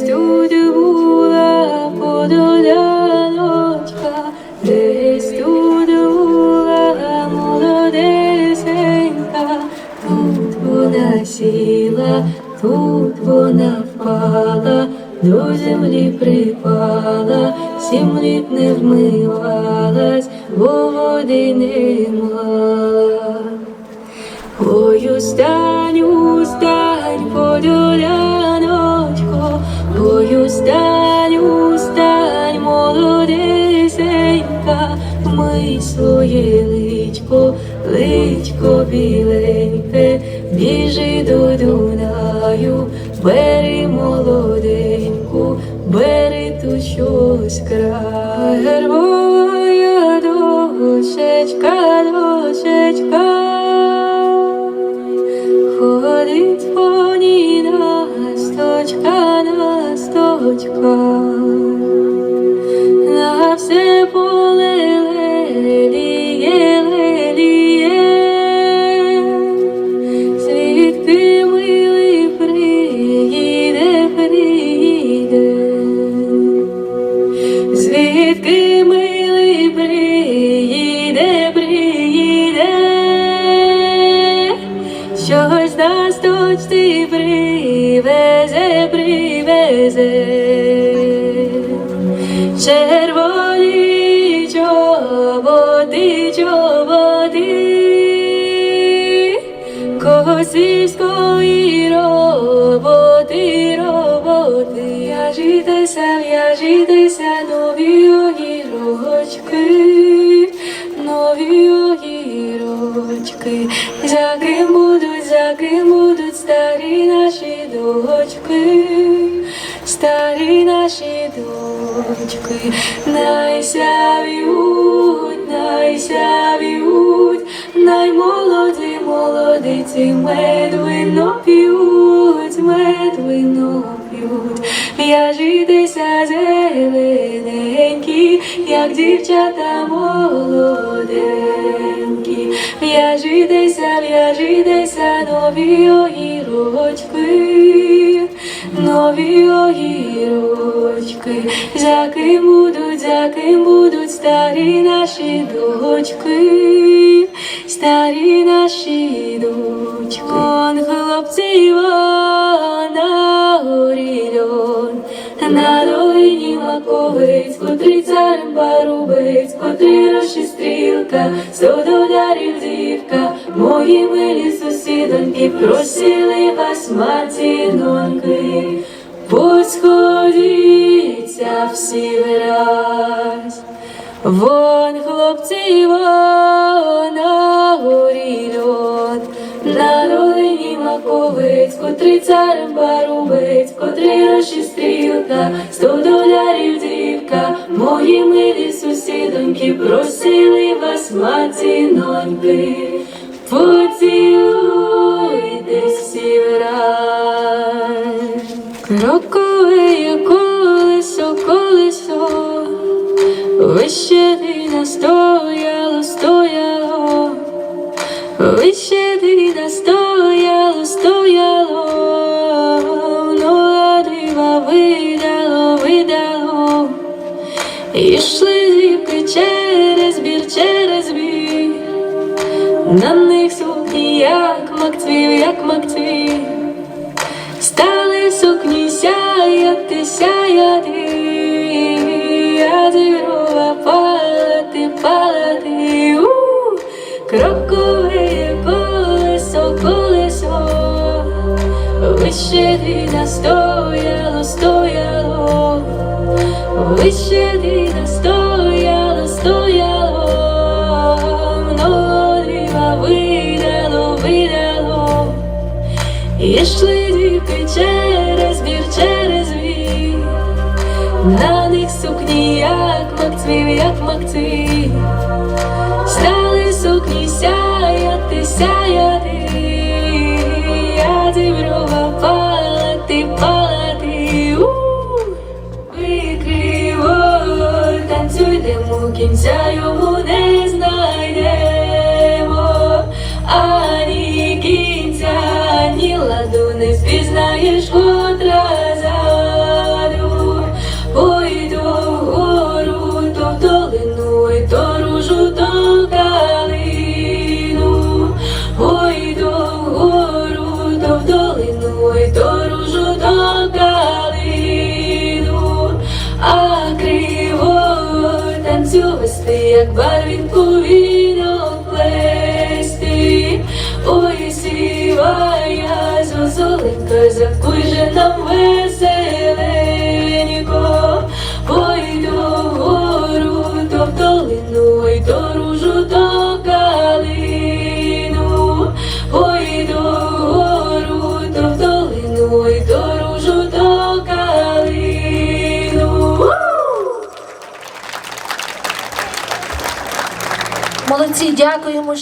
Тут була подоляночка, десь тут була молодесенька, тут вона сіла, тут вона впала, до землі припала, сім літ не вмивалась, бо води не мала. Ой, устань, ми своє личко, личко біленьке, біжи до Дунаю, бери привезе, червоні чоботи, чоботи, косівської роботи, роботи, в'яжітеся, в'яжітеся, нові огірочки, нові огірочки, за ким будуть, за ким будуть старі наші дочки, старі наші дочки, найсяв'ють, найсяв'ють, наймолоді молодиці, мед вино п'ють, мед вино п'ють, в'яжітеся зелененькі, як дівчата молоденькі, в'яжітеся, в'яжітеся, нові огірочки, нові огірочки, за будуть, за будуть старі наші дочки, старі наші дочки, он хлопці на горі льон, на долині маковець, котрий царем парубець, котрий рощі стрілка, сто долярів дівка, мої милі сусідоньки, просили вас матіноньки, посходіться всі враз. Вон хлопці, вон на горі льон, на долині маковець, котрий царем парубець, котрий рощі стрілка, сто долярів дівка, мої милі сусідоньки, просили вас матіноньки, поцілуйте всі враз. Крокове колесо, колесо, вище ти настояло, стояло, вище на них сукні, як макцвів, як макцвів. Стали сукні сяяти, сяяти, а зірова палати, палати, у! Крокове колесо, колесо, вище ти настояло, стояло, вище ти настояло, стояло, Ішли діти через бір, через вір, на них сукні, як макцвів, як макцвів, стали сукні сяяти, сяяти, я діброва палати, палати, у викриво, танцюйдемо, кінця йому не знайдемо, Лиш котра зарю, пойду гору то в долину, і то ружу, то калину, пойду гору, то в долину, і то ружу, то калину, а криво танцю вести, як барвінку вінопле. Же веселенько. Ой, до гору, то в долину, до ружу, до калину. Гору, то в долину, до калину. Молодці, дякуємо.